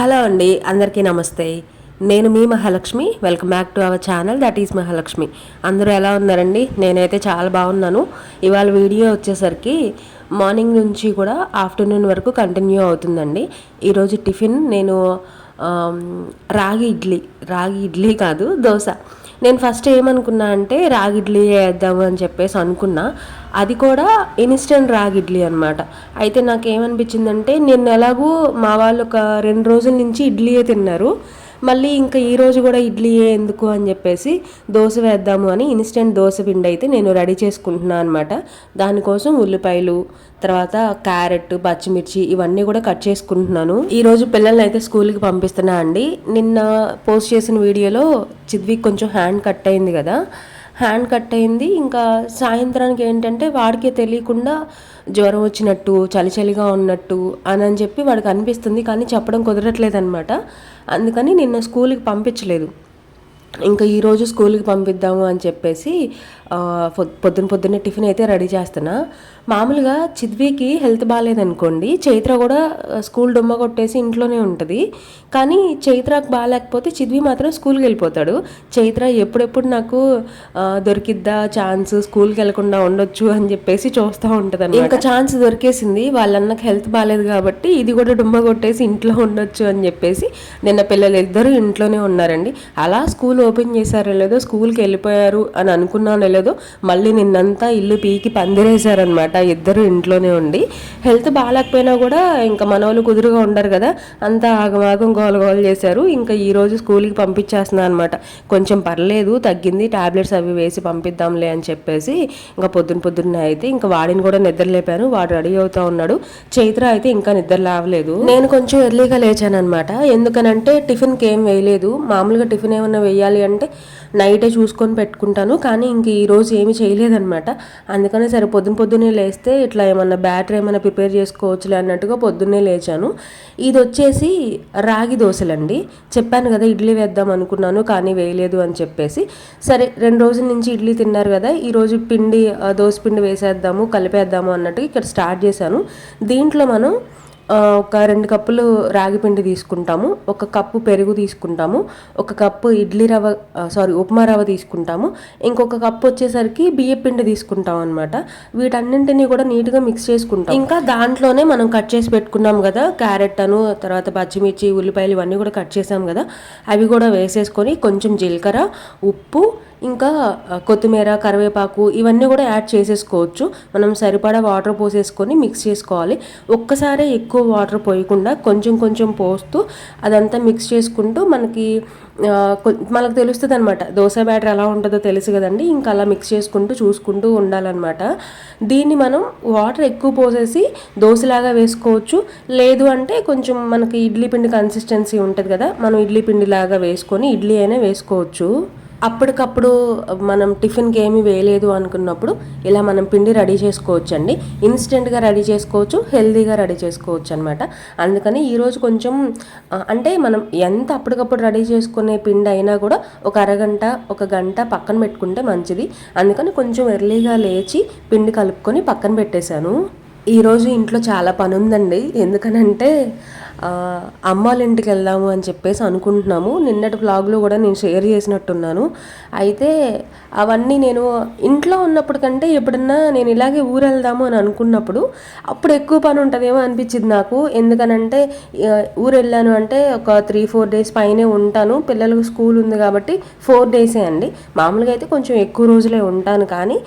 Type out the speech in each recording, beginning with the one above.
Hello అండి అందరికీ నమస్తే. నేను మీ Mahalakshmi welcome back to our channel that is Mahalakshmi. అందరూ ఎలా ఉన్నారండి? నేనైతే చాలా బాగున్నాను. ఇవాళ వీడియో వచ్చేసరికి మార్నింగ్ నుంచి కూడా ఆఫ్టర్నూన్ వరకు కంటిన్యూ అవుతుందండి. ఈరోజు టిఫిన్ నేను రాగి ఇడ్లీ రాగి ఇడ్లీ కాదు దోశ. నేను ఫస్ట్ ఏమనుకున్నా అంటే రాగి ఇడ్లీ వేద్దాము అని చెప్పేసి అనుకున్నా. అది కూడా ఇన్స్టెంట్ రాగి ఇడ్లీ అనమాట అయితే నాకు ఏమనిపించిందంటే నేను ఎలాగూ మా వాళ్ళు ఒక రెండు రోజుల నుంచి ఇడ్లీయే తిన్నారు. మళ్ళీ ఇంకా ఈ రోజు కూడా ఇడ్లీయే ఎందుకు అని చెప్పేసి దోశ వేద్దాము అని ఇన్స్టెంట్ దోశ పిండి అయితే నేను రెడీ చేసుకుంటున్నాను అనమాట దానికోసం ఉల్లిపాయలు తర్వాత క్యారెట్ పచ్చిమిర్చి ఇవన్నీ కూడా కట్ చేసుకుంటున్నాను. ఈ రోజు పిల్లల్ని అయితే స్కూల్కి పంపిస్తున్నా అండి. నిన్న పోస్ట్ చేసిన వీడియోలో చిద్వి కొంచెం హ్యాండ్ కట్ అయింది కదా. హ్యాండ్ కట్ అయింది. ఇంకా సాయంత్రానికి ఏంటంటే వాడికే తెలియకుండా జ్వరం వచ్చినట్టు చలి చలిగా ఉన్నట్టు అని అని చెప్పి వాడికి అనిపిస్తుంది. కానీ చెప్పడం కుదరట్లేదు అనమాట అందుకని నిన్న స్కూల్కి పంపించలేదు. ఇంకా ఈరోజు స్కూల్కి పంపిద్దాము అని చెప్పేసి పొద్- పొద్దున పొద్దున్నే టిఫిన్ అయితే రెడీ చేస్తున్నా. మామూలుగా చిద్వికి హెల్త్ బాగాలేదనుకోండి చైత్ర కూడా స్కూల్ డుమ్మ కొట్టేసి ఇంట్లోనే ఉంటుంది. కానీ చైత్రకు బాగాలేకపోతే చిద్వి మాత్రం స్కూల్కి వెళ్ళిపోతాడు. చైత్ర ఎప్పుడెప్పుడు నాకు దొరికిద్దా ఛాన్స్ స్కూల్కి వెళ్ళకుండా ఉండొచ్చు అని చెప్పేసి చూస్తూ ఉంటుంది ఇంకా ఛాన్స్ దొరికేసింది వాళ్ళన్నకు హెల్త్ బాగాలేదు కాబట్టి ఇది కూడా దుమ్మ కొట్టేసి ఇంట్లో ఉండొచ్చు అని చెప్పేసి నిన్న పిల్లలు ఇద్దరు ఇంట్లోనే ఉన్నారండి. అలా స్కూల్ ఓపెన్ చేశారో లేదో స్కూల్కి వెళ్ళిపోయారు అని అనుకున్నానో లేదో మళ్ళీ నిన్నంతా ఇల్లు పీకి పందిరేశారనమాట ఇద్దరు ఇంట్లోనే ఉండి. హెల్త్ బాగాలేకపోయినా కూడా ఇంకా మనోళ్ళు కుదురుగా ఉండరు కదా. అంతా ఆగమాగం గోల గోల చేశారు. ఇంకా ఈ రోజు స్కూల్కి పంపించేస్తున్నాను అనమాట కొంచెం పర్లేదు తగ్గింది టాబ్లెట్స్ అవి వేసి పంపిద్దాంలే అని చెప్పేసి ఇంకా పొద్దున పొద్దున్న అయితే ఇంకా వాడిని కూడా నిద్ర లేపాను వాడు రెడీ అవుతా ఉన్నాడు. చైత్ర అయితే ఇంకా నిద్ర లేవలేదు. నేను కొంచెం ఎర్లీగా లేచాను అనమాట ఎందుకనంటే టిఫిన్కి ఏం వేయలేదు. మామూలుగా టిఫిన్ ఏమన్నా వేయాలి అంటే నైటే చూసుకొని పెట్టుకుంటాను. కానీ ఇంక ఈరోజు ఏమి ఏమీ చేయలేదన్నమాట. అందుకనే సరే పొద్దున పొద్దున్నే లేస్తే ఇట్లా ఏమన్నా బ్యాటర్ ఏమైనా ప్రిపేర్ చేసుకోవచ్చులే అన్నట్టుగా పొద్దున్నే లేచాను. ఇది వచ్చేసి రాగి దోశలండి. చెప్పాను కదా ఇడ్లీ వేద్దాం అనుకున్నాను కానీ వేయలేదు అని చెప్పేసి. సరే రెండు రోజుల నుంచి ఇడ్లీ తిన్నారు కదా ఈరోజు పిండి దోశ పిండి వేసేద్దాము కలిపేద్దాము అన్నట్టు ఇక్కడ స్టార్ట్ చేశాను. దీంట్లో మనం ఒక రెండు కప్పులు రాగి పిండి తీసుకుంటాము ఒక కప్పు పెరుగు తీసుకుంటాము ఒక కప్పు ఇడ్లీ రవ్వ సారీ ఉప్మా రవ్వ తీసుకుంటాము ఇంకొక కప్పు వచ్చేసరికి బియ్యం పిండి తీసుకుంటాం అనమాట వీటన్నింటినీ కూడా నీట్గా మిక్స్ చేసుకుంటాం ఇంకా దాంట్లోనే మనం కట్ చేసి పెట్టుకున్నాం కదా క్యారెట్ అను తర్వాత పచ్చిమిర్చి ఉల్లిపాయలు ఇవన్నీ కూడా కట్ చేసాం కదా అవి కూడా వేసేసుకొని కొంచెం జీలకర్ర ఉప్పు ఇంకా కొత్తిమీర కరివేపాకు ఇవన్నీ కూడా యాడ్ చేసేసుకోవచ్చు. మనం సరిపడా వాటర్ పోసేసుకొని మిక్స్ చేసుకోవాలి. ఒక్కసారి ఎక్కువ వాటర్ పోయకుండా కొంచెం కొంచెం పోస్తూ అదంతా మిక్స్ చేసుకుంటూ మనకి మనకు తెలుస్తుంది అనమాట దోశ బ్యాటర్ ఎలా ఉంటుందో తెలుసు కదండి. ఇంకా అలా మిక్స్ చేసుకుంటూ చూసుకుంటూ ఉండాలన్నమాట. దీన్ని మనం వాటర్ ఎక్కువ పోసేసి దోశలాగా వేసుకోవచ్చు. లేదు అంటే కొంచెం మనకి ఇడ్లీ పిండి కన్సిస్టెన్సీ ఉంటుంది కదా. మనం ఇడ్లీ పిండి లాగా వేసుకొని ఇడ్లీ అయినా వేసుకోవచ్చు. అప్పటికప్పుడు మనం టిఫిన్కి ఏమీ వేయలేదు అనుకున్నప్పుడు ఇలా మనం పిండి రెడీ చేసుకోవచ్చు అండి ఇన్స్టెంట్గా రెడీ చేసుకోవచ్చు హెల్దీగా రెడీ చేసుకోవచ్చు అనమాట అందుకని ఈరోజు కొంచెం అంటే మనం ఎంత అప్పటికప్పుడు రెడీ చేసుకునే పిండి అయినా కూడా ఒక అరగంట ఒక గంట పక్కన పెట్టుకుంటే మంచిది. అందుకని కొంచెం ఎర్లీగా లేచి పిండి కలుపుకొని పక్కన పెట్టేశాను. ఈరోజు ఇంట్లో చాలా పని ఉందండి ఎందుకనంటే ఆ, అమ్మ వాళ్ళ ఇంటికి వెళ్దాము అని చెప్పేసి అనుకుంటున్నాము. నిన్నటి బ్లాగ్లో కూడా నేను షేర్ చేసినట్టున్నాను. అయితే అవన్నీ నేను ఇంట్లో ఉన్నప్పుడు కంటే ఎప్పుడన్నా నేను ఇలాగే ఊరు వెళ్దాము అని అనుకున్నప్పుడు అప్పుడు ఎక్కువ పని ఉంటుందేమో అనిపించింది నాకు. ఎందుకనంటే ఊరు వెళ్ళాను అంటే ఒక త్రీ ఫోర్ డేస్ పైనే ఉంటాను. పిల్లలకు స్కూల్ ఉంది కాబట్టి ఫోర్ డేసే అండి. మామూలుగా అయితే కొంచెం ఎక్కువ రోజులే ఉంటాను కానీ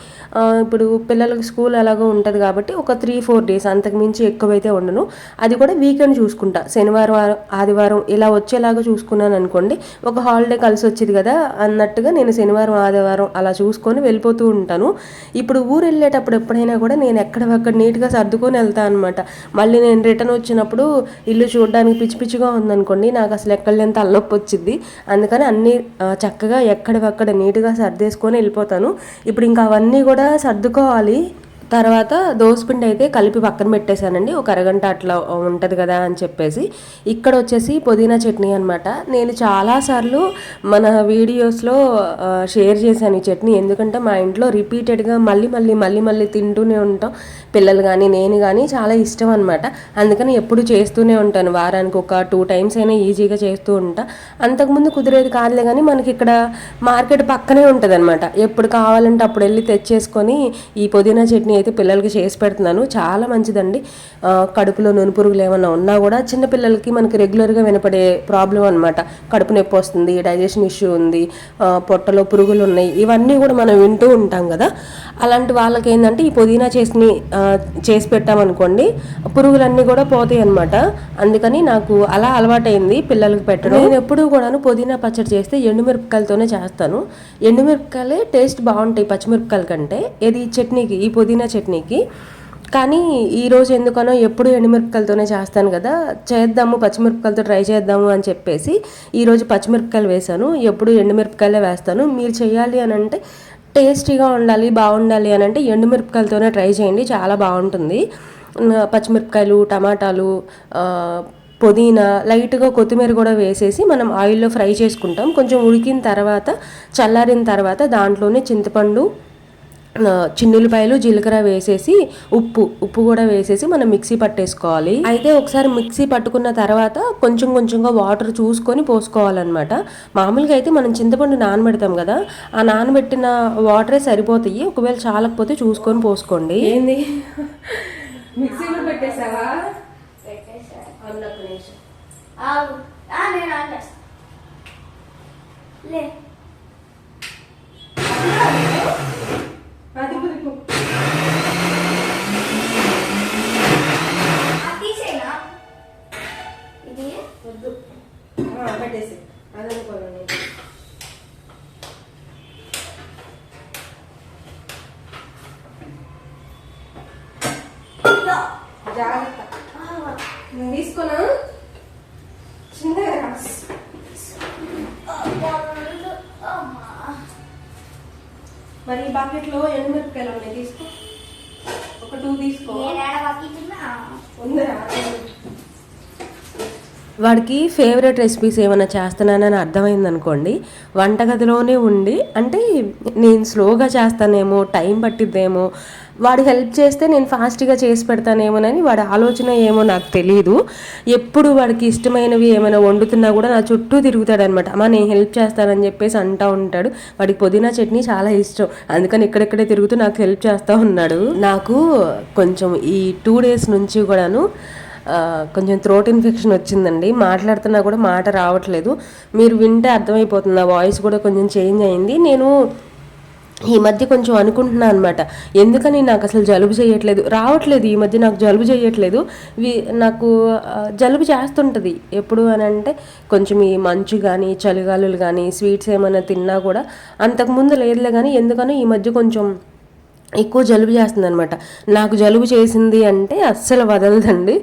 ఇప్పుడు పిల్లలకు స్కూల్ అలాగో ఉంటుంది కాబట్టి ఒక త్రీ ఫోర్ డేస్ అంతకు మించి ఎక్కువైతే ఉండను. అది కూడా వీకెండ్ చూసుకుంటాను. చూసుకుంటా శనివారం ఆదివారం ఇలా వచ్చేలాగా చూసుకున్నాను అనుకోండి ఒక హాలిడే కలిసి వచ్చేది కదా అన్నట్టుగా నేను శనివారం ఆదివారం అలా చూసుకొని వెళ్ళిపోతూ ఉంటాను. ఇప్పుడు ఊరు వెళ్ళేటప్పుడు ఎప్పుడైనా కూడా నేను ఎక్కడక్కడ నీట్గా సర్దుకొని వెళ్తాను అనమాట మళ్ళీ నేను రిటర్న్ వచ్చినప్పుడు ఇల్లు చూడడానికి పిచ్చి పిచ్చిగా ఉందనుకోండి నాకు అసలు ఎక్కడలేని తలనొప్పి వచ్చింది అందుకని అన్నీ చక్కగా ఎక్కడవక్కడ నీట్గా సర్దేసుకొని వెళ్ళిపోతాను. ఇప్పుడు ఇంకా అవన్నీ కూడా సర్దుకోవాలి. తర్వాత దోసపిండి అయితే కలిపి పక్కన పెట్టేశానండి. ఒక అరగంట అట్లా ఉంటుంది కదా అని చెప్పేసి. ఇక్కడ వచ్చేసి పుదీనా చట్నీ అనమాట నేను చాలాసార్లు మన వీడియోస్లో షేర్ చేశాను ఈ చట్నీ. ఎందుకంటే మా ఇంట్లో రిపీటెడ్గా మళ్ళీ మళ్ళీ మళ్ళీ మళ్ళీ తింటూనే ఉంటాం. పిల్లలు కానీ నేను కానీ చాలా ఇష్టం అనమాట అందుకని ఎప్పుడు చేస్తూనే ఉంటాను. వారానికి ఒక టూ టైమ్స్ అయినా ఈజీగా చేస్తూ ఉంటా. అంతకుముందు కుదిరేది కాదులే కానీ మనకి ఇక్కడ మార్కెట్ పక్కనే ఉంటుంది అనమాట ఎప్పుడు కావాలంటే అప్పుడు వెళ్ళి తెచ్చేసుకొని ఈ పుదీనా చట్నీ అయితే పిల్లలకి చేసి పెడుతున్నాను. చాలా మంచిదండి. కడుపులో నూనె పురుగులు ఏమైనా ఉన్నా కూడా చిన్న పిల్లలకి మనకి రెగ్యులర్గా వినపడే ప్రాబ్లం అనమాట కడుపు నొప్పి వస్తుంది డైజెషన్ ఇష్యూ ఉంది పొట్టలో పురుగులు ఉన్నాయి. ఇవన్నీ కూడా మనం వింటూ ఉంటాం కదా. అలాంటి వాళ్ళకి ఏంటంటే ఈ పుదీనా చేసి చేసి పెట్టామనుకోండి పురుగులన్నీ కూడా పోతాయి అనమాట అందుకని నాకు అలా అలవాటైంది పిల్లలకి పెట్టడం. నేను ఎప్పుడూ కూడాను పుదీనా పచ్చడి చేస్తే ఎండుమిరపకాయలతోనే చేస్తాను. ఎండుమిరపకాయలే టేస్ట్ బాగుంటాయి పచ్చిమిరపకాయల కంటే. ఇది చట్నీకి ఈ పుదీనా చట్నీకి. కానీ ఈరోజు ఎందుకనో ఎప్పుడు ఎండుమిరపకాయలతోనే చేస్తాను కదా చేద్దాము పచ్చిమిరపకాయలతో ట్రై చేద్దాము అని చెప్పేసి ఈరోజు పచ్చిమిరపకాయలు వేశాను. ఎప్పుడు ఎండుమిరపకాయలే వేస్తాను. మీరు చేయాలి అని అంటే టేస్టీగా ఉండాలి బాగుండాలి అని అంటే ఎండుమిరపకాయలతోనే ట్రై చేయండి. చాలా బాగుంటుంది. పచ్చిమిరపకాయలు టమాటాలు పుదీనా లైట్గా కొత్తిమీర కూడా వేసేసి మనం ఆయిల్లో ఫ్రై చేసుకుంటాం. కొంచెం ఉడికిన తర్వాత చల్లారిన తర్వాత దాంట్లోనే చింతపండు చిన్నులపాయలు జీలకర్ర వేసేసి ఉప్పు ఉప్పు కూడా వేసేసి మనం మిక్సీ పట్టేసుకోవాలి. అయితే ఒకసారి మిక్సీ పట్టుకున్న తర్వాత కొంచెం కొంచెంగా వాటర్ చూసుకొని పోసుకోవాలన్నమాట. మామూలుగా అయితే మనం చింతపండు నానబెడతాం కదా ఆ నానబెట్టిన వాటరే సరిపోతాయి. ఒకవేళ చాలకపోతే చూసుకొని పోసుకోండి. ఏంది? మిక్సీలో పెట్టేసావా? నేను లే. ఆ, తీసేనా ఇది పెట్టేసి అదనుకోండి ఇదో. జాగ్రత్త. నేను తీసుకున్నా చిన్నగా మరి ఈ బకెట్లో ఎండుమిరపకాయలు ఉన్నాయి? తీసుకో. ఒక టూ తీసుకో? ఉందిరా. వాడికి ఫేవరెట్ రెసిపీస్ ఏమైనా చేస్తున్నానని అర్థమైంది అనుకోండి వంటగదిలోనే ఉండి అంటే నేను స్లోగా చేస్తానేమో టైం పట్టిద్దేమో వాడు హెల్ప్ చేస్తే నేను ఫాస్ట్గా చేసి పెడతానేమోనని వాడి ఆలోచన ఏమో నాకు తెలియదు ఎప్పుడు వాడికి ఇష్టమైనవి ఏమైనా వండుతున్నా కూడా నా చుట్టూ తిరుగుతాడనమాట. అమ్మా అమ్మ నేను హెల్ప్ చేస్తానని చెప్పేసి అంటా ఉంటాడు. వాడికి పుదీనా చట్నీ చాలా ఇష్టం. అందుకని ఇక్కడెక్కడే తిరుగుతూ నాకు హెల్ప్ చేస్తూ ఉన్నాడు. నాకు కొంచెం ఈ టూ డేస్ నుంచి కూడాను కొంచెం థ్రోట్ ఇన్ఫెక్షన్ వచ్చిందండి. మాట్లాడుతున్నా కూడా మాట రావట్లేదు. మీరు వింటే అర్థమైపోతుంది. నా వాయిస్ కూడా కొంచెం చేంజ్ అయింది. నేను ఈ మధ్య కొంచెం అనుకుంటున్నాను అనమాట ఎందుకని నాకు అసలు జలుబు చేయట్లేదు? రావట్లేదు. ఈ మధ్య నాకు జలుబు చేయట్లేదు. వి నాకు జలుబు చేస్తుంటుంది. ఎప్పుడు అని అంటే కొంచెం ఈ మంచు కానీ చలిగాలులు కానీ స్వీట్స్ ఏమైనా తిన్నా కూడా అంతకుముందు లేదులే కానీ ఎందుకనో ఈ మధ్య కొంచెం ఎక్కువ జలుబు చేస్తుంది అనమాట నాకు జలుబు చేసింది అంటే అస్సలు వదలదండి.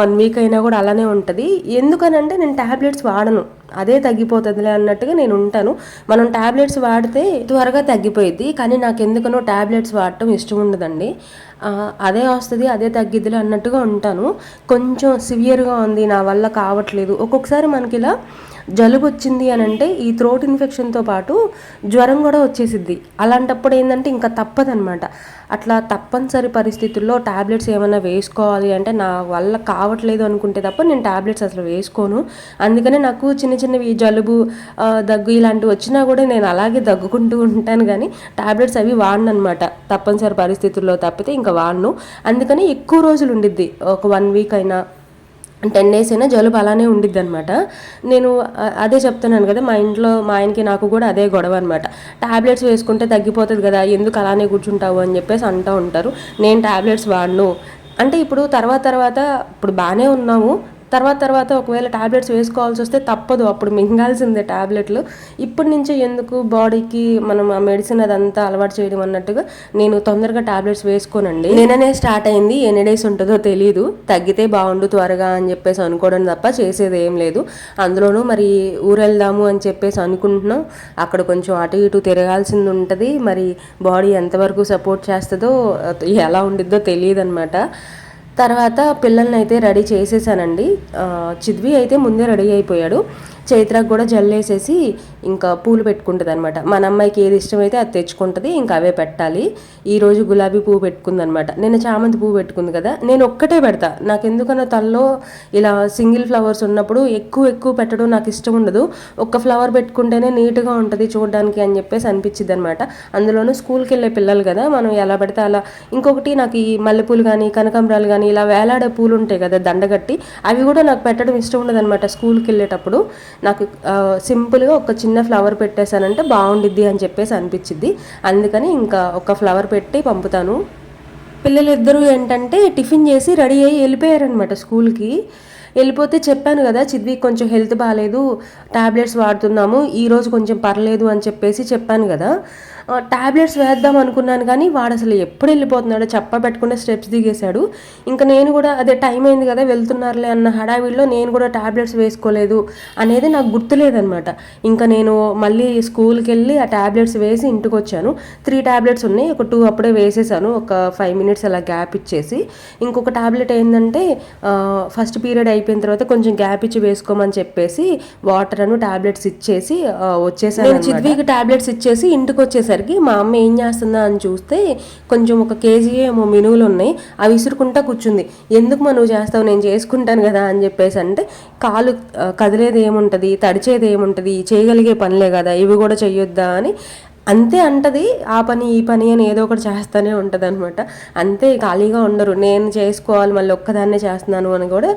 వన్ వీక్ అయినా కూడా అలానే ఉంటుంది. ఎందుకనంటే నేను ట్యాబ్లెట్స్ వాడను. అదే తగ్గిపోతుందిలే అన్నట్టుగా నేను ఉంటాను. మనం ట్యాబ్లెట్స్ వాడితే త్వరగా తగ్గిపోయింది కానీ నాకు ఎందుకనో ట్యాబ్లెట్స్ వాడటం ఇష్టం ఉండదండి. అదే వస్తుంది అదే తగ్గిద్దిలే అన్నట్టుగా ఉంటాను. కొంచెం సివియర్గా ఉంది నా వల్ల కావట్లేదు. ఒక్కొక్కసారి మనకి ఇలా జలుబు వచ్చింది అని అంటే ఈ థ్రోట్ ఇన్ఫెక్షన్తో పాటు జ్వరం కూడా వచ్చేసిద్ది. అలాంటప్పుడు ఏంటంటే ఇంకా తప్పదనమాట అట్లా తప్పనిసరి పరిస్థితుల్లో టాబ్లెట్స్ ఏమైనా వేసుకోవాలి అంటే నా వల్ల కావట్లేదు అనుకుంటే తప్ప నేను ట్యాబ్లెట్స్ అసలు వేసుకోను. అందుకనే నాకు చిన్న చిన్నవి జలుబు దగ్గు ఇలాంటివి వచ్చినా కూడా నేను అలాగే దగ్గుకుంటూ ఉంటాను కానీ టాబ్లెట్స్ అవి వాడను అనమాట తప్పనిసరి పరిస్థితుల్లో తప్పితే ఇంకా వాడను. అందుకని ఎక్కువ రోజులు ఉండిద్ది. ఒక వన్ వీక్ అయినా టెన్ డేస్ అయినా జలుబు అలానే ఉండిద్ది అనమాట నేను అదే చెప్తున్నాను కదా మా ఇంట్లో మా ఆయనకి నాకు కూడా అదే గొడవ అనమాట ట్యాబ్లెట్స్ వేసుకుంటే తగ్గిపోతుంది కదా ఎందుకు అలానే కూర్చుంటావు అని చెప్పేసి అంటూ ఉంటారు. నేను ట్యాబ్లెట్స్ వాడను. అంటే ఇప్పుడు తర్వాత తర్వాత ఇప్పుడు బాగానే ఉన్నాము. తర్వాత తర్వాత ఒకవేళ టాబ్లెట్స్ వేసుకోవాల్సి వస్తే తప్పదు. అప్పుడు మింగాల్సిందే టాబ్లెట్లు. ఇప్పటి నుంచే ఎందుకు బాడీకి మనం ఆ మెడిసిన్ అదంతా అలవాటు చేయడం అన్నట్టుగా నేను తొందరగా టాబ్లెట్స్ వేసుకోనండి. నిన్ననే స్టార్ట్ అయింది. ఎన్ని డేస్ ఉంటుందో తెలియదు తగ్గితే బాగుండు త్వరగా అని చెప్పేసి అనుకోవడం తప్ప చేసేది ఏం లేదు. అందులోనూ మరి ఊరు వెళ్దాము అని చెప్పేసి అనుకుంటున్నాం. అక్కడ కొంచెం అటు ఇటు తిరగాల్సింది ఉంటుంది. మరి బాడీ ఎంతవరకు సపోర్ట్ చేస్తుందో ఎలా ఉండిద్దో తెలియదు అనమాట తర్వాత పిల్లల్ని అయితే రెడీ చేసేసానండి. చిద్వి అయితే ముందే రెడీ అయిపోయాడు. చైత్రకు కూడా జల్లేసేసి ఇంకా పూలు పెట్టుకుంటుంది అనమాట మన అమ్మాయికి ఏది ఇష్టమైతే అది తెచ్చుకుంటుంది ఇంకా అవే పెట్టాలి. ఈరోజు గులాబీ పువ్వు పెట్టుకుంది అనమాట నేను చామంతి పువ్వు పెట్టుకుంది కదా నేను ఒక్కటే పెడతా. నాకు ఎందుకన్నా తల్లో ఇలా సింగిల్ ఫ్లవర్స్ ఉన్నప్పుడు ఎక్కువ ఎక్కువ పెట్టడం నాకు ఇష్టం ఉండదు. ఒక్క ఫ్లవర్ పెట్టుకుంటేనే నీట్గా ఉంటుంది చూడడానికి అని చెప్పేసి అనిపించింది అనమాట అందులోనూ స్కూల్కి వెళ్ళే పిల్లలు కదా మనం ఎలా పెడితే అలా. ఇంకొకటి నాకు ఈ మల్లెపూలు కానీ కనకాంబరాలు కానీ ఇలా వేలాడే పూలు ఉంటాయి కదా దండగట్టి అవి కూడా నాకు పెట్టడం ఇష్టం ఉండదు అనమాట స్కూల్కి వెళ్ళేటప్పుడు. నాకు సింపుల్గా ఒక చిన్న ఫ్లవర్ పెట్టేశానంటే బాగుండిద్ది అని చెప్పేసి అనిపించింది అందుకని ఇంకా ఒక ఫ్లవర్ పెట్టి పంపుతాను. పిల్లలిద్దరూ ఏంటంటే టిఫిన్ చేసి రెడీ అయ్యి వెళ్ళిపోయారనమాట స్కూల్కి. వెళ్ళిపోతే చెప్పాను కదా చిద్వి కొంచెం హెల్త్ బాగాలేదు ట్యాబ్లెట్స్ వాడుతున్నాము ఈరోజు కొంచెం పర్లేదు అని చెప్పేసి చెప్పాను కదా. టాబ్లెట్స్ వేద్దాం అనుకున్నాను కానీ వాడు అసలు ఎప్పుడు వెళ్ళిపోతున్నాడో చెప్పబెట్టుకునే స్టెప్స్ దిగేశాడు. ఇంకా నేను కూడా అదే టైం అయింది కదా వెళ్తున్నారులే అన్న హడావిడిలో నేను కూడా ట్యాబ్లెట్స్ వేసుకోలేదు అనేది నాకు గుర్తులేదనమాట ఇంకా నేను మళ్ళీ స్కూల్కి వెళ్ళి ఆ టాబ్లెట్స్ వేసి ఇంటికి వచ్చాను త్రీ టాబ్లెట్స్ ఉన్నాయి ఒక టూ అప్పుడే వేసేసాను ఒక ఫైవ్ మినిట్స్ అలా గ్యాప్ ఇచ్చేసి. ఇంకొక టాబ్లెట్ ఏంటంటే ఫస్ట్ పీరియడ్ అయిపోయిన తర్వాత కొంచెం గ్యాప్ ఇచ్చి వేసుకోమని చెప్పేసి వాటర్ అను టాబ్లెట్స్ ఇచ్చేసి వచ్చేసాను చిద్వికి టాబ్లెట్స్ ఇచ్చేసి ఇంటికి వచ్చేసరికి మా అమ్మ ఏం చేస్తుందా అని చూస్తే కొంచెం ఒక కేజీ ఏమో మినువులు ఉన్నాయి అవి విసురుకుంటా కూర్చుంది. ఎందుకు మా నువ్వు చేస్తావు? నేను చేసుకుంటాను కదా అని చెప్పేసి అంటే కాలు కదిలేది ఏముంటుంది తడిచేది ఏముంటుంది చేయగలిగే పనులే కదా ఇవి కూడా చెయ్యొద్దా అని అంతే అంటది ఆ పని ఈ పని అని ఏదో ఒకటి చేస్తూనే ఉంటుంది అనమాట అంతే ఖాళీగా ఉండరు. నేను చేసుకోవాలి మళ్ళీ ఒక్కదాన్నే చేస్తున్నాను అని కూడా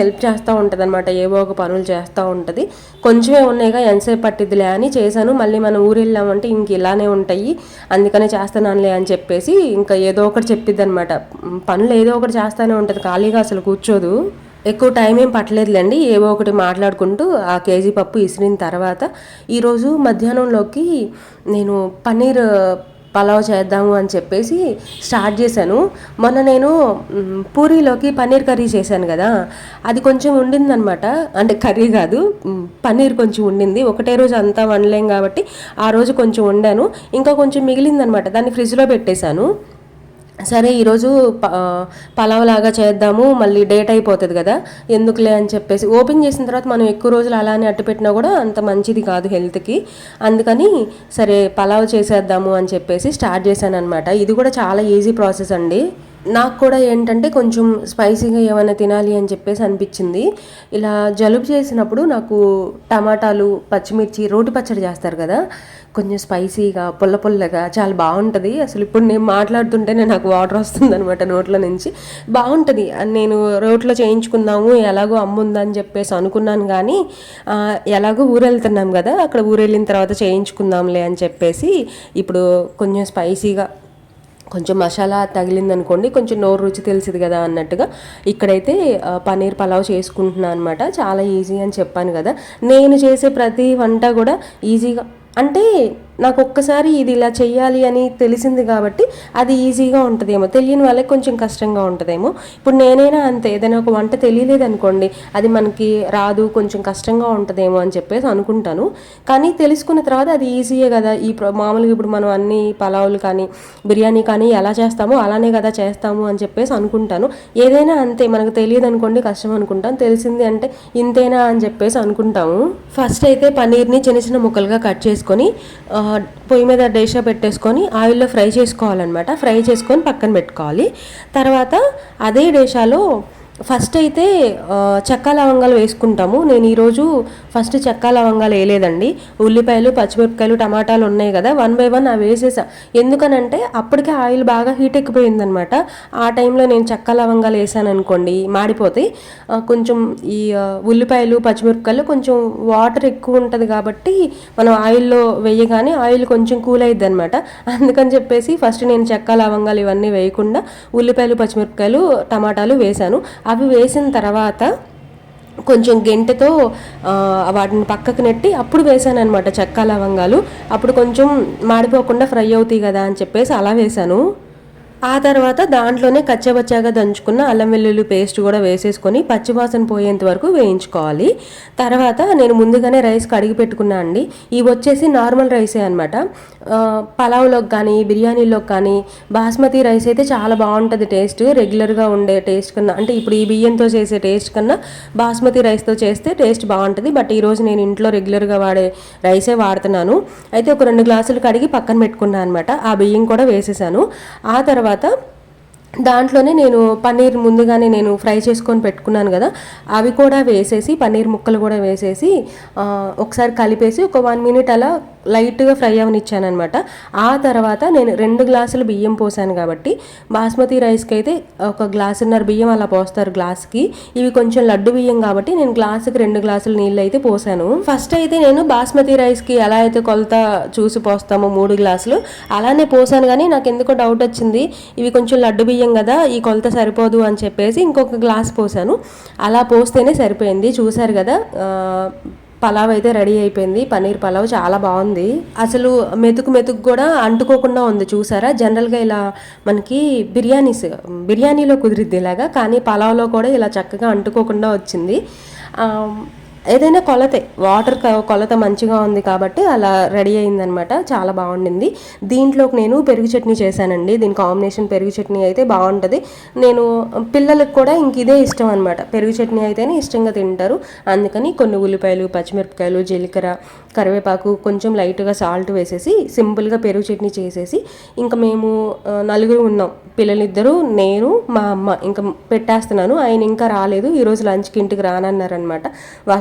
హెల్ప్ చేస్తూ ఉంటుంది అనమాట ఏవో ఒక పనులు చేస్తూ ఉంటుంది. కొంచెమే ఉన్నాయిగా ఎంతసేపు పట్టిద్దిలే అని చేశాను. మళ్ళీ మనం ఊరు వెళ్ళామంటే ఇంక ఇలానే ఉంటాయి. అందుకనే చేస్తున్నానులే అని చెప్పేసి ఇంకా ఏదో ఒకటి చెప్పిద్ది అనమాట పనులు ఏదో ఒకటి చేస్తూనే ఉంటుంది. ఖాళీగా అసలు కూర్చోదు. ఎక్కువ టైం ఏం పట్టలేదులేండి. ఏవో ఒకటి మాట్లాడుకుంటూ ఆ కేజీ పప్పు ఇసిరిన తర్వాత ఈరోజు మధ్యాహ్నంలోకి నేను పన్నీర్ పలావ్ చేద్దాము అని చెప్పేసి స్టార్ట్ చేశాను. మొన్న నేను పూరీలోకి పన్నీర్ కర్రీ చేశాను కదా. అది కొంచెం ఉండిందనమాట అంటే కర్రీ కాదు పన్నీర్ కొంచెం ఉండింది. ఒకటే రోజు అంతా వండలేం కాబట్టి ఆ రోజు కొంచెం వండాను. ఇంకా కొంచెం మిగిలిందనమాట దాన్ని ఫ్రిడ్జ్లో పెట్టేశాను. సరే ఈరోజు ప- పలావ్ లాగా చేద్దాము మళ్ళీ డేట్ అయిపోతుంది కదా ఎందుకులే అని చెప్పేసి. ఓపెన్ చేసిన తర్వాత మనం ఎక్కువ రోజులు అలానే అట్టు పెట్టినా కూడా అంత మంచిది కాదు హెల్త్కి. అందుకని సరే పలావ్ చేసేద్దాము అని చెప్పేసి స్టార్ట్ చేశాను అనమాట ఇది కూడా చాలా ఈజీ ప్రాసెస్ అండి. నాకు కూడా ఏంటంటే కొంచెం స్పైసీగా ఏమైనా తినాలి అని చెప్పేసి అనిపించింది. ఇలా జలుబు చేసినప్పుడు నాకు టమాటాలు పచ్చిమిర్చి రోటి పచ్చడి చేస్తారు కదా కొంచెం స్పైసీగా పుల్ల పుల్లగా చాలా బాగుంటుంది. అసలు ఇప్పుడు నేను మాట్లాడుతుంటేనే నాకు వాటర్ వస్తుంది అనమాట నోట్లో నుంచి. బాగుంటుంది. నేను రోట్లో చేయించుకుందాము ఎలాగో అమ్ముందని చెప్పేసి అనుకున్నాను కానీ ఎలాగో ఊరు వెళ్తున్నాం కదా అక్కడ ఊరు వెళ్ళిన తర్వాత చేయించుకుందాంలే అని చెప్పేసి ఇప్పుడు కొంచెం స్పైసీగా కొంచెం మసాలా తగిలిందనుకోండి కొంచెం నోరు రుచి తెలిసింది కదా అన్నట్టుగా ఇక్కడైతే పన్నీర్ పలావ్ చేసుకుంటున్నాను అనమాట చాలా ఈజీ అని చెప్పాను కదా. నేను చేసే ప్రతి వంట కూడా ఈజీగా అంటే నాకు ఒక్కసారి ఇది ఇలా చేయాలి అని తెలిసింది కాబట్టి అది ఈజీగా ఉంటుందేమో. తెలియని వాళ్ళకి కొంచెం కష్టంగా ఉంటుందేమో. ఇప్పుడు నేనైనా అంతే ఏదైనా ఒక వంట తెలియలేదు అనుకోండి అది మనకి రాదు కొంచెం కష్టంగా ఉంటుందేమో అని చెప్పేసి అనుకుంటాను. కానీ తెలుసుకున్న తర్వాత అది ఈజీయే కదా. ఈ మామూలుగా ఇప్పుడు మనం అన్ని పలావులు కానీ బిర్యానీ కానీ ఎలా చేస్తామో అలానే కదా చేస్తాము అని చెప్పేసి అనుకుంటాను. ఏదైనా అంతే మనకు తెలియదు అనుకోండి కష్టం అనుకుంటాం. తెలిసింది అంటే ఇంతేనా అని చెప్పేసి అనుకుంటాము. ఫస్ట్ అయితే పన్నీర్ని చిన్న చిన్న ముక్కలుగా కట్ చేసుకో తీసుకొని పొయ్యి మీద డేషా పెట్టేసుకొని ఆయిల్లో ఫ్రై చేసుకోవాలన్నమాట. ఫ్రై చేసుకొని పక్కన పెట్టుకోవాలి. తర్వాత అదే డేషాలో ఫస్ట్ అయితే చెక్క లవంగాలు వేసుకుంటాము. నేను ఈరోజు ఫస్ట్ చెక్క లవంగాలు వేయలేదండి. ఉల్లిపాయలు పచ్చిమిరపకాయలు టమాటాలు ఉన్నాయి కదా వన్ బై వన్ అవి వేసేసా. ఎందుకనంటే అప్పటికే ఆయిల్ బాగా హీట్ ఎక్కిపోయిందనమాట. ఆ టైంలో నేను చెక్క లవంగాలు వేసాను అనుకోండి మాడిపోతాయి కొంచెం ఈ ఉల్లిపాయలు పచ్చిమిరపకాయలు కొంచెం వాటర్ ఎక్కువ ఉంటుంది కాబట్టి మనం ఆయిల్లో వేయగానే ఆయిల్ కొంచెం కూల్ అయ్యిద్ది అనమాట అందుకని చెప్పేసి ఫస్ట్ నేను చెక్క లవంగాలు ఇవన్నీ వేయకుండా ఉల్లిపాయలు పచ్చిమిరపకాయలు టమాటాలు వేశాను అవి వేసిన తర్వాత కొంచెం గెంటతో వాటిని పక్కకు నెట్టి అప్పుడు వేసాను అనమాట చెక్క లవంగాలు. అప్పుడు కొంచెం మాడిపోకుండా ఫ్రై అవుతాయి కదా అని చెప్పేసి అలా వేసాను. ఆ తర్వాత దాంట్లోనే కచ్చబచ్చాగా దంచుకున్న అల్లం వెల్లుల్లి పేస్ట్ కూడా వేసేసుకొని పచ్చివాసన పోయేంత వరకు వేయించుకోవాలి. తర్వాత నేను ముందుగానే రైస్ కడిగి పెట్టుకున్నా అండి. ఇవి వచ్చేసి నార్మల్ రైసే అనమాట పలావ్లోకి కానీ బిర్యానీలోకి కానీ బాస్మతి రైస్ అయితే చాలా బాగుంటుంది టేస్ట్. రెగ్యులర్గా ఉండే టేస్ట్ కన్నా అంటే ఇప్పుడు ఈ బియ్యంతో చేసే టేస్ట్ కన్నా బాస్మతి రైస్తో చేస్తే టేస్ట్ బాగుంటుంది. బట్ ఈరోజు నేను ఇంట్లో రెగ్యులర్గా వాడే రైసే వాడుతున్నాను. అయితే ఒక రెండు గ్లాసులు కడిగి పక్కన పెట్టుకున్నాను అనమాట ఆ బియ్యం కూడా వేసేసాను. ఆ తర్వాత తర్వాత దాంట్లోనే నేను పన్నీర్ ముందుగానే నేను ఫ్రై చేసుకొని పెట్టుకున్నాను కదా అవి కూడా వేసేసి పన్నీర్ ముక్కలు కూడా వేసేసి ఒకసారి కలిపేసి ఒక వన్ మినిట్ అలా లైట్గా ఫ్రై అవనిచ్చాను అనమాట ఆ తర్వాత నేను రెండు గ్లాసులు బియ్యం పోసాను కాబట్టి బాస్మతి రైస్కి అయితే ఒక గ్లాసున్నర బియ్యం అలా పోస్తారు గ్లాస్కి. ఇవి కొంచెం లడ్డు బియ్యం కాబట్టి నేను గ్లాసుకి రెండు గ్లాసులు నీళ్ళు అయితే పోసాను. ఫస్ట్ అయితే నేను బాస్మతి రైస్కి ఎలా అయితే కొలత చూసి పోస్తామో మూడు గ్లాసులు అలానే పోసాను కానీ నాకు ఎందుకో డౌట్ వచ్చింది. ఇవి కొంచెం లడ్డు బియ్యం కదా ఈ కొలత సరిపోదు అని చెప్పేసి ఇంకొక గ్లాస్ పోసాను. అలా పోస్తేనే సరిపోయింది. చూసారు కదా పలావ్ అయితే రెడీ అయిపోయింది. పన్నీర్ పలావ్ చాలా బాగుంది. అసలు మెతుకు మెతుకు కూడా అంటుకోకుండా ఉంది చూసారా? జనరల్గా ఇలా మనకి బిర్యానీస్ బిర్యానీలో కుదిరిద్ది ఇలాగా కానీ పలావ్లో కూడా ఇలా చక్కగా అంటుకోకుండా వచ్చింది. ఏదైనా కొలతే వాటర్ కొలత మంచిగా ఉంది కాబట్టి అలా రెడీ అయిందనమాట చాలా బాగుండింది. దీంట్లోకి నేను పెరుగు చట్నీ చేశానండి. దీని కాంబినేషన్ పెరుగు చట్నీ అయితే బాగుంటుంది. నేను పిల్లలకు కూడా ఇంక ఇదే ఇష్టం అనమాట పెరుగు చట్నీ అయితేనే ఇష్టంగా తింటారు. అందుకని కొన్ని ఉల్లిపాయలు పచ్చిమిరపకాయలు జీలకర్ర కరివేపాకు కొంచెం లైట్గా సాల్ట్ వేసేసి సింపుల్గా పెరుగు చట్నీ చేసేసి ఇంకా మేము నలుగురు ఉన్నాం. పిల్లలిద్దరూ నేను మా అమ్మ ఇంకా పెట్టేస్తున్నాను. ఆయన ఇంకా రాలేదు. ఈరోజు లంచ్కి ఇంటికి రానన్నారనమాట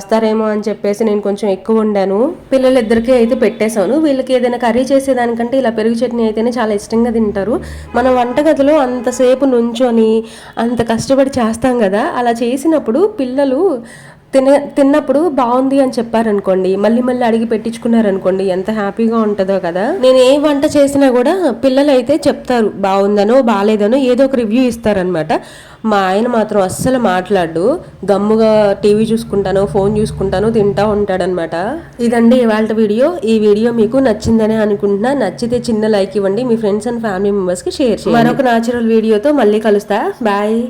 వస్తారేమో అని చెప్పేసి నేను కొంచెం ఎక్కువ వండాను పిల్లలిద్దరికీ అయితే పెట్టేశాను. వీళ్ళకి ఏదైనా కర్రీ చేసేదానికంటే ఇలా పెరుగు చట్నీ అయితేనే చాలా ఇష్టంగా తింటారు. మన వంటగదిలో అంతసేపు నుంచొని అంత కష్టపడి చేస్తాం కదా అలా చేసినప్పుడు పిల్లలు తిన తిన్నప్పుడు బాగుంది అని చెప్పారనుకోండి మళ్ళీ మళ్ళీ అడిగి పెట్టించుకున్నారనుకోండి ఎంత హ్యాపీగా ఉంటుందో కదా. నేను ఏ వంట చేసినా కూడా పిల్లలు అయితే చెప్తారు బాగుందనో బాగాలేదనో ఏదో ఒక రివ్యూ ఇస్తారనమాట. మా ఆయన మాత్రం అస్సలు మాట్లాడు గమ్ముగా టీవీ చూసుకుంటాను ఫోన్ చూసుకుంటాను తింటా ఉంటాడనమాట. ఇదండి ఇవాళ వీడియో. ఈ వీడియో మీకు నచ్చిందని అనుకుంటున్నా. నచ్చితే చిన్న లైక్ ఇవ్వండి మీ ఫ్రెండ్స్ అండ్ ఫ్యామిలీ మెంబర్స్కి షేర్ చేయండి. మరొక న్యాచురల్ వీడియోతో మళ్ళీ కలుస్తా. బాయ్.